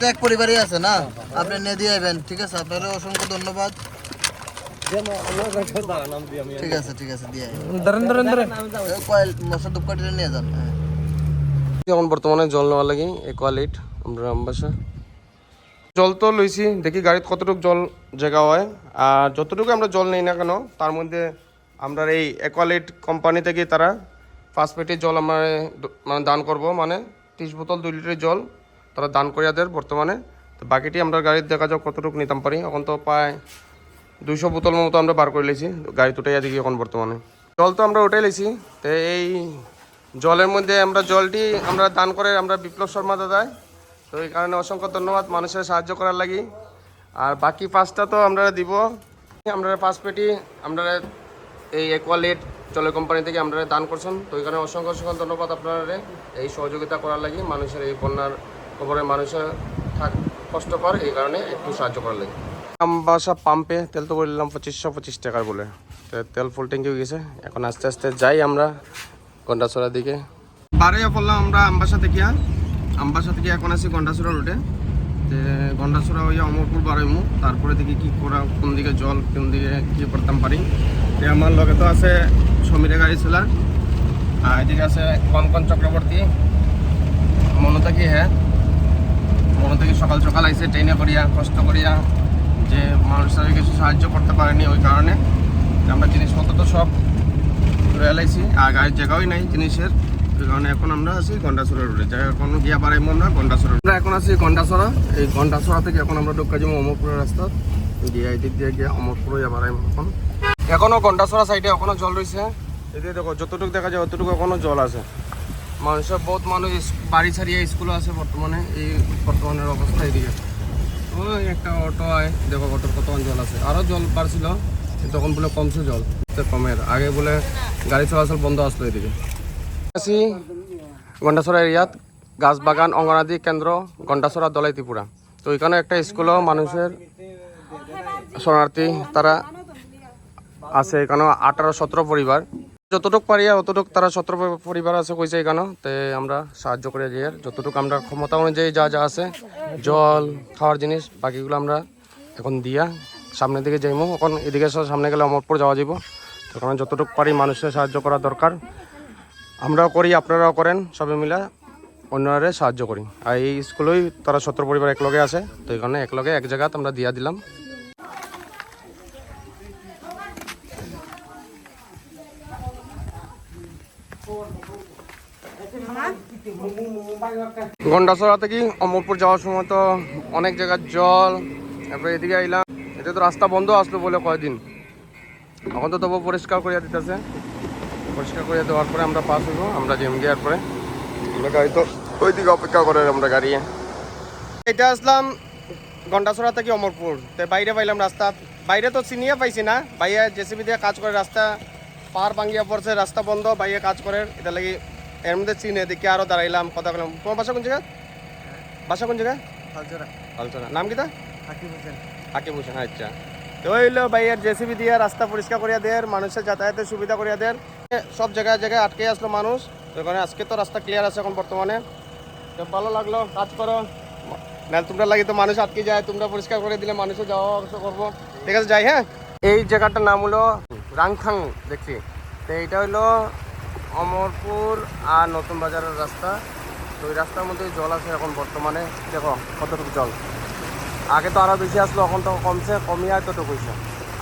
তো এক পরিবারই আছে না? আপনি নিয়ে দিয়ে যাবেন ঠিক আছে? আপনারও অসংখ্য ধন্যবাদ। ঠিক আছে ঠিক আছে দিয়ে ধরেন ধরেন ধরেন কয়েল মশা নিয়ে যান। এখন বর্তমানে জল নেওয়া লাগি একোয়ালিট আমরা আমবাসা। জল তো লইছি দেখি গাড়িতে কতটুকু জল জায়গা হয়। আর যতটুকু আমরা জল নেই না কেন তার মধ্যে আমরা এই একোয়ালিট কোম্পানি থেকে তারা পাঁচ পেটি জল আমরা মানে দান করব মানে তিরিশ বোতল দুই লিটার জল। তারা দান করিয়া দেয় বর্তমানে। তো বাকিটি আমরা গাড়ির দেখা যাক কতটুকু নিতাম পারি। এখন তো প্রায় দুইশো বোতল মতো আমরা বার করে লেছি, গাড়ি উঠাইয়া দেখি এখন বর্তমানে। জল তো আমরা উঠাই লেছি। তো এই জলের মধ্যে আমরা জলটি আমরা দান করে আমরা বিপ্লব শর্মা দাদায় তো এই কারণে অসংখ্য ধন্যবাদ মানুষের সাহায্য করার লাগি। আর বাকি পাঁচটা তো আমরা দিব। আমরা পাঁচ পেটি আমরা এই একোয়ালেট জলের কোম্পানি থেকে আমরা দান করছেন। তো কারণে অসংখ্য অসংখ্য ধন্যবাদ আপনারা এই সহযোগিতা করার লাগি মানুষের এই বন্যার খবরে মানুষের থাক কষ্ট পার এই কারণে একটু সাহায্য করার লাগে। আমবাসা পাম্পে তেল তো বললাম পঁচিশশো পঁচিশ টাকার বলে। তেল ফুল ট্যাঙ্কি হয়ে গেছে। এখন আস্তে আস্তে যাই আমরা গন্ডাছড়ার দিকে। বারে পড়লাম আমরা আমবাসা থেকে। আমবাসা থেকে এখন আছি গন্ডাছড়া রোডে গন্ডাছড়া হয়ে অমরপুর বারোইমু। তারপরে দেখি কি করা কোন দিকে জল কোন দিকে কি করতাম পারি। তে আমার লগে তো আছে সমীরে গাড়ি ছিল আর এদিকে আছে কনকন চক্রবর্তী। মনতা কি হ্যাঁ? মনতা কি সকাল সকাল আইসে ট্রেনে করিয়া, কষ্ট করিয়া যে মানুষরা কিছু সাহায্য করতে পারেনি ওই কারণে আমরা জিনিসপত্র তো সব রেলাইছি আর গাড়ির জায়গাও নাই জিনিসের। ওই কারণে এখন আমরা আছি গন্ডাছড়া রোডে জায়গা এখন গিয়া বাড়াইবো আমরা গন্ডাছড়া আমরা এখন আছি গন্ডাছড়া এই গন্ডাছড়া থেকে এখন আমরা ঢুকা যাব অমরপুরের রাস্তা। গিয়ে এই দিক দিয়ে গিয়ে অমরপুরে বাড়াইবো এখন। এখনও গন্ডাছড়া সাইডে এখনও জল রয়েছে এদিকে দেখো, যতটুকু দেখা যায়, অতটুকু এখনও জল আছে। মানুষের বহুত মানুষ বাড়ি ছাড়িয়ে স্কুলে আছে বর্তমানে, এই বর্তমানের অবস্থা এদিকে। ওই একটা অটো আয়, দেখো অটোর কত জল আছে। আরও জল পারছিল তখন বলে কমছে জল কমের। আগে বলে গাড়ি চলাচল বন্ধ আসলো এদিকে। আছি গন্ডাছড়া এরিয়াত গাছ বাগান অঙ্গনাদি কেন্দ্র, গন্ডাছড়া দলাই ত্রিপুরা তো এখানে একটা স্কুলও মানুষের শরণার্থী তারা আছে। এখানে আঠারো সতেরো পরিবার। যতটুক পারি অতটুক তারা সতেরো পরিবার আছে কইছে এখানে তে আমরা সাহায্য করে যাই আর যতটুকু আমরা ক্ষমতা অনুযায়ী যা যা আছে, জল, খাওয়ার জিনিস, বাকিগুলো আমরা এখন দিয়া সামনের দিকে যাইমু। এখন এদিকে সামনে গেলে অমরপুর যাওয়া যাব তো কারণ যতটুকু পারি মানুষের সাহায্য করা দরকার। আমরাও করি, আপনারাও করেন সবাই মিলে অন্যরা সাহায্য করি। আর এই স্কুলেই তারা সতেরো পরিবার একলগে আছে, তো কারণে একলগে এক জায়গাতে আমরা দিয়া দিলাম। গন্ডাছড়া থেকে অমরপুর যাওয়ার সময় তো অনেক জায়গার জল, তারপরে এদিকে আইলাম। এটা তো রাস্তা বন্ধ আসলো বলে কয়দিন। এখন তো তবু পরিষ্কার করিয়া দিতেছে। পরিষ্কার করিয়া দেওয়ার পরে আমরা পাস হইব, আমরা জিম দেওয়ার পরে। আমরা গাড়ি তো ওই দিকে অপেক্ষা করে আমরা গাড়ি। এটা আসলাম গন্ডাছড়া থেকে অমরপুর। তো বাইরে পাইলাম রাস্তা। বাইরে তো চিনিয়ে পাইছি না। বাইরে জেসিবি দিয়ে কাজ করে, রাস্তা পাহাড় ভাঙ্গিয়া পড়ছে, রাস্তা বন্ধ বাইরে কাজ করে। এটা লাগি এর মধ্যে চিনে দেখি আরও দাঁড়াইলাম কথা বললাম। তোমার বাসা কোন জায়গা বাসা কোন জায়গা আলোচনা নাম কিতা হাকিম হোসেন। আচ্ছা। তো হইল ভাইয়ের জেসিবি দিয়ে রাস্তা পরিষ্কার করিয়া দেয় মানুষের যাতায়াতের সুবিধা করিয়া দেয় সব জায়গায় জায়গায় আটকে আসলো মানুষ। তো এখানে আজকে তো রাস্তা ক্লিয়ার আছে এখন বর্তমানে। তো ভালো লাগল কাজ করো। না তোমরা লাগে তো মানুষ আটকে যায় তোমরা পরিষ্কার করে দিলে মানুষও যাওয়া আসা করব। ঠিক আছে যাই হ্যাঁ? এই জায়গাটার নাম হলো রাংখাং দেখছি। তো এইটা হলো অমরপুর আর নতুন বাজারের রাস্তা। তো ওই রাস্তার মধ্যে জল আছে এখন বর্তমানে। দেখো, কতটুকু জল। আগে তো আরও বেশি আসলো, এখন তো কমছে কমিয়ে এতটুকু হয়েছে।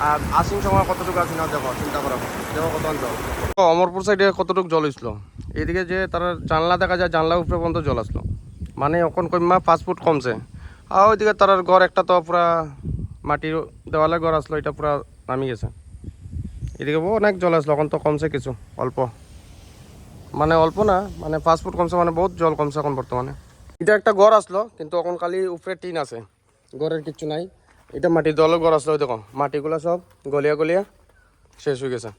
আর আসিন সময় কতটুকু আসি না দেখো, চিন্তা করো। দেখো কত জল। অমরপুর সাইডে কতটুকু জল হয়েছিল। এদিকে যে তার জানলা দেখা যায়, জানলা উপরে পর্যন্ত জল আসলো। মানে এখন কমা পাঁচ ফুট কমছে। আর ওইদিকে তার ঘর একটা তো পুরা মাটির দেওয়ালে ঘর আসলো, এটা পুরা নামি গেছে। এদিকে অনেক জল আসলো, এখন তো কমছে কিছু, অল্প। মানে অল্প না মানে পাঁচ ফুট কমছে মানে বহুত জল কমছে এখন বর্তমানে। এটা একটা ঘর আসলো কিন্তু এখন খালি উপরে টিন আছে ঘরের কিচ্ছু নাই। এটা মাটির দলের ঘর আসলো দেখো মাটিগুলো সব গলিয়া গলিয়া শেষ হয়ে গেছে।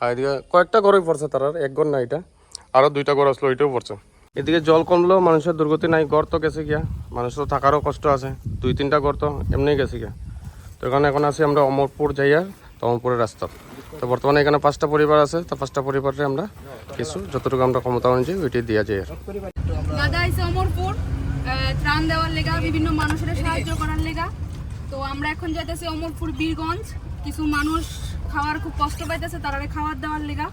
আর এদিকে কয়েকটা ঘরই পড়ছে তার আর, এক ঘর না এটা আরও দুইটা ঘর আসলো ওইটাও পড়ছে। এদিকে জল কমলেও মানুষের দুর্গতি নাই ঘর তো গেছে গিয়া। মানুষের থাকারও কষ্ট আছে দুই তিনটা ঘর তো এমনি গেছে গিয়া। তো এখানে এখন আছি আমরা অমরপুর যাইয়া তো অমরপুরের রাস্তা। তো বর্তমানে এখানে পাঁচটা পরিবার আছে। তো পাঁচটা পরিবারে আমরা কিছু যতটুকু আমরা ক্ষমতা অনুযায়ী ওইটি দেওয়া যায় দাদা আইসে অমরপুর ত্রাণ দেওয়ার লেগা বিভিন্ন মানুষের সাহায্য করার লেগা। তো আমরা এখন যাইতেছি অমরপুর বীরগঞ্জ। কিছু মানুষ খাওয়ার খুব কষ্ট পাইতেছে তারা খাবার দেওয়ার লেগা।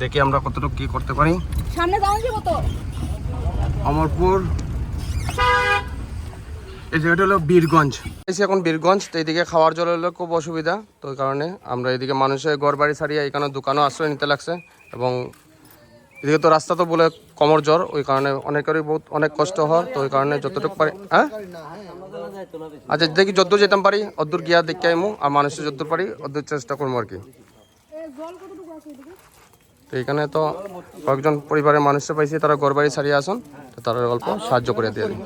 দেখি আমরা কতটুকু কি করতে পারি। সামনে যাওয়া যাব তো অমরপুর। এই হলো বীরগঞ্জ। এখন বীরগঞ্জ, তো এইদিকে খাওয়ার খুব অসুবিধা, তো ওই কারণে আমরা এদিকে মানুষের ঘর বাড়ি ছাড়িয়ে এখানে দোকানও নিতে লাগছে এবং এদিকে তো রাস্তা তো বলে কমর জ্বর, ওই কারণে অনেকেরই বহুত অনেক কষ্ট হয়, তো ওই কারণে যতটুকু পারি হ্যাঁ? আচ্ছা দেখি যদ্দূর যেতাম পারি, অদ্দূর গিয়া দেখতে আইমু, আর মানুষের যদ্দূর পারি, অদ্দূর চেষ্টা করব আর কি। তো এখানে তো কয়েকজন পরিবারের মানুষরা পাইছে, তারা ঘর বাড়ি ছাড়িয়ে আসুন তারা অল্প সাহায্য করে দিয়ে দিই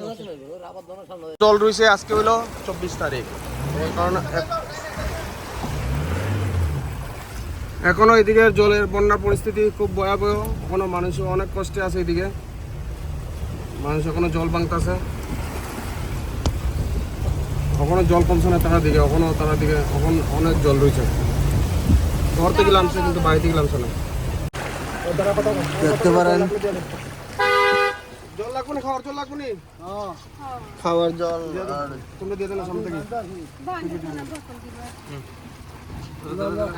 জল রয়েছে আজকে হলো চব্বিশ তারিখ। কারণে এখনও এদিকে জলের বন্যার পরিস্থিতি খুব ভয়াবহ। এখনও মানুষ অনেক কষ্টে আছে এদিকে। মানুষ এখনও জল ভাঙতেছে। এখনও জল কমছে না তারা দিকে। এখনও তারা দিকে এখন অনেক জল রয়েছে। ঘর থেকে নামছে কিন্তু বাড়ি থেকে নামছে না। দেখতে পারেন। জল লাগবে না খাওয়ার জল লাগবে না? খাবার জল আর তোমরা দিয়ে সামনে থেকে।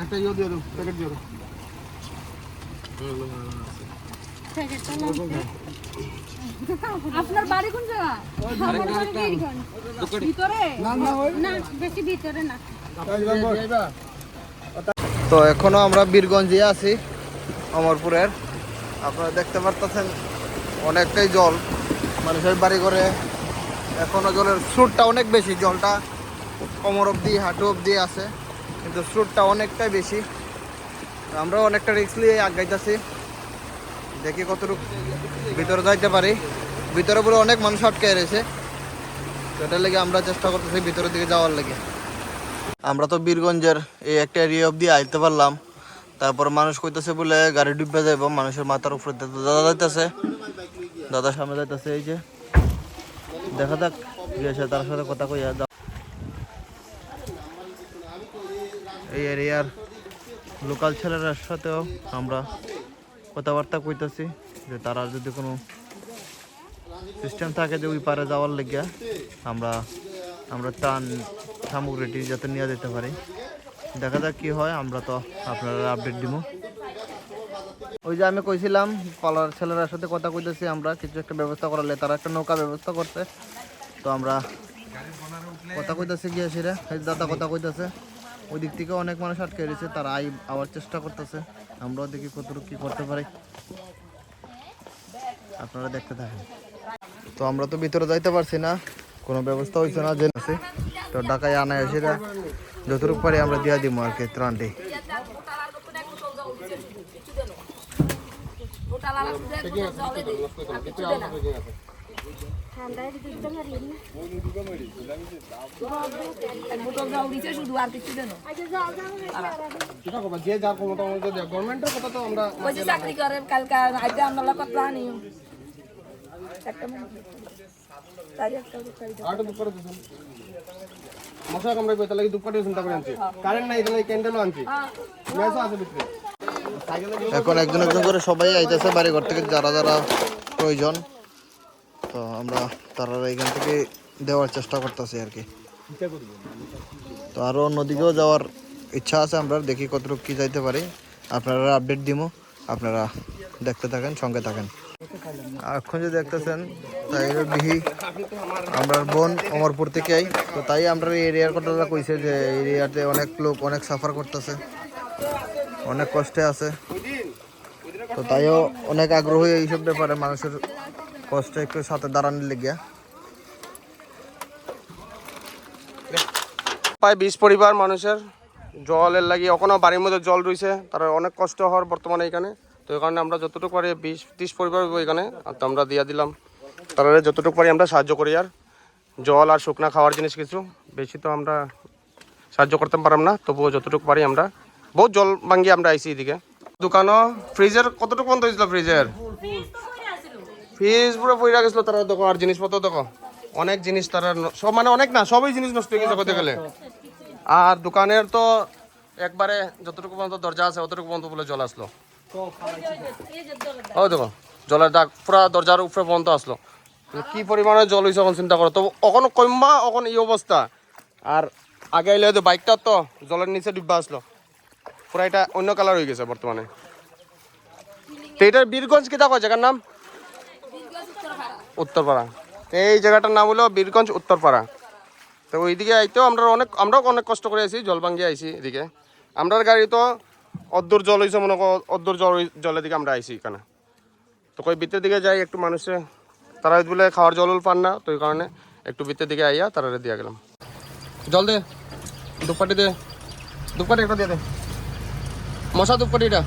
একটা ইয়ে দিয়ে দাও প্যাকেট দিয়ে দাও। আপনার বাড়ি কোন জায়গা? আমার বাড়ি বীরগঞ্জ। ভিতরে? না বেশি ভিতরে না। তো এখনও আমরা বীরগঞ্জে আছি অমরপুরের। আপনারা দেখতে পারতেছেন অনেকটাই জল। মানুষের বাড়ি করে এখনও জলের স্রোতটা অনেক বেশি। জলটা কোমর অবধি, হাঁটু অবধি আছে, কিন্তু স্রোতটা অনেকটাই বেশি। আমরা অনেকটা রিক্স নিয়ে আগাইতেছি। দেখি কতটুকু ভিতরে যাইতে পারি। ভিতরে পুরো অনেক মানুষ আটকে রয়েছে। তো এটার লেগে আমরা চেষ্টা করতেছি ভিতরের দিকে যাওয়ার লেগে। আমরা তো বীরগঞ্জের এই একটা এরিয়া অব্দি আইতে পারলাম। তারপর মানুষ কইতেছে বলে গাড়ি ডুববে যাইব, মানুষের মাথার উপরে দাদা যাইতেছে। দাদা সামনে যাইতেছে, এই যে। দেখা যাক গিয়েছে তার সাথে কথা কইয়া এই এরিয়ার লোকাল ছেলেরার সাথেও আমরা কথাবার্তা কইতেছি, যে তারা যদি কোনো সিস্টেম থাকে যে ওই পারে যাওয়ার লেগে আমরা আমরা ত্রাণ সামগ্রীটি যাতে নিয়ে যেতে পারি। দেখা যাক কি হয়, আমরা তো আপনারা আপডেট দিব ওই যে আমি কইছিলাম, কলার ছেলেরার সাথে কথা কইতেছি আমরা, কিছু একটা ব্যবস্থা করালে তারা একটা নৌকা ব্যবস্থা করতে তো আমরা কথা কইতেছে গিয়ে সেরা দাদা কথা কইতেছে। ওই দিক থেকে অনেক মানুষ আটকে রয়েছে, তারা আই আবার চেষ্টা করতেছে। আমরাও দেখি কতটুকু কি করতে পারি। আপনারা দেখতে থাকেন। তো আমরা তো ভিতরে যাইতে পারছি না, কোনো ব্যবস্থা হয়েছে না আছে তো ঢাকায় আনা এসে যতটুকু পারি আমরা দিয়া দিব আর কি ত্রাণটি যে যার ক্ষমতা অনুযায়ী দেয় গভর্নমেন্টের কথা তো আমরা বলছি চাকরি করে কালকে আইতে আমরা লোক প্রাণী তাই একটা মশা কামড়ে কই তাহলে দুপ কাটিয়ে চিন্তা আনছি? কারেন্ট নাই তাহলে ক্যান্ডেলও আনছি। মেসও আছে ভিতরে। এখন একজন একজন করে সবাই আইতেছে বাড়ি ঘর থেকে যারা যারা প্রয়োজন। তো আমরা তারা এখান থেকে দেওয়ার চেষ্টা করতেছি আর কি। তো আরও অন্যদিকেও যাওয়ার ইচ্ছা আছে আমরা দেখি কতটুকু কি যাইতে পারি। আপনারা আপডেট দিব আপনারা দেখতে থাকেন সঙ্গে থাকেন। এখন যে দেখতেছেন, তাই বিহি আমরা বোন অমরপুর থেকে আই তো তাই আমরা এরিয়ার কথাটা কইছে যে এরিয়াতে অনেক লোক অনেক সাফার করতেছে। অনেক কষ্টে আছে। তো তাইও অনেক আগ্রহী এইসব ব্যাপারে। মানুষের কষ্ট একটু সাথে দাঁড়ানোর লেগে প্রায় বিশ পরিবার মানুষের। জলের লাগিয়ে এখনও বাড়ির মধ্যে জল রয়েছে তারা অনেক কষ্ট হওয়ার বর্তমানে এখানে। তো এই কারণে আমরা যতটুকু পারি বিশ, ত্রিশ পরিবার এখানে, আর তো আমরা দিয়া দিলাম। তারা যতটুকু পারি আমরা সাহায্য করি আর। জল আর শুকনা খাওয়ার জিনিস কিছু, বেশি তো আমরা সাহায্য করতে পারলাম না, তবুও যতটুকু পারি আমরা। বহুত জল ভাঙ্গি আমরা আইছি এদিকে। দোকানও, ফ্রিজের, কতটুকু বন্ধ হয়েছিল ফ্রিজের? ফ্রিজ পুরো পইরা গেছিল তারা, দেখো, আর জিনিসপত্র দেখো। অনেক জিনিস তারা সব মানে অনেক না, সবই জিনিস নষ্ট হয়ে গেছে করতে গেলে। আর দোকানের তো একবারে যতটুকু পর্যন্ত দরজা আছে, অতটুকু পর্যন্ত বলে জল আসলো। ও, দেখো, জলের দাগ পুরা দরজার উপরে পর্যন্ত আসলো। মানে কি পরিমাণে জল হয়েছে এখন চিন্তা করো। তো অখন কমবা অখন এই অবস্থা। আর আগে আইলে হয়তো বাইকটা তো জলের নিচে ডিব্বা আসলো। পুরা এটা অন্য কালার হয়ে গেছে বর্তমানে। তো এটার বীরগঞ্জ কিতা কয় জায়গার নাম? উত্তরপাড়া। তো এই জায়গাটার নাম হলো বীরগঞ্জ উত্তরপাড়া। তো ওইদিকে আইতেও আমরা অনেক, আমরাও অনেক কষ্ট করে আইছি, জল ভাঙ্গি আইছি এদিকে। আমরার গাড়ি তো অদ্দূর জল হয়েছে মনে করো জল জলের দিকে আমরা আইছি এখানে। তো কই ভিতরের দিকে যাই, একটু মানুষে তারা বলে খাওয়ার জল পান না, তো এই কারণে একটু ভিতরের দিকে আইয়া তারা দিয়ে গেলাম। জল দে দুপাটি দে দুপাটি একটা দিয়ে দে। মশা দুপাটিটা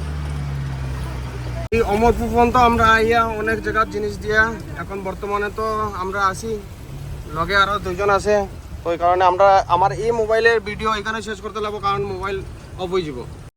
এই অমরপুর পর্যন্ত আমরা আইয়া অনেক জায়গার জিনিস দিয়া, এখন বর্তমানে তো আমরা আছি। লগে আরও দুইজন আছে, তো ওই কারণে আমরা আমার এই মোবাইলের ভিডিও এখানে শেষ করতে লাগবো, কারণ মোবাইল অফ হয়ে যাব।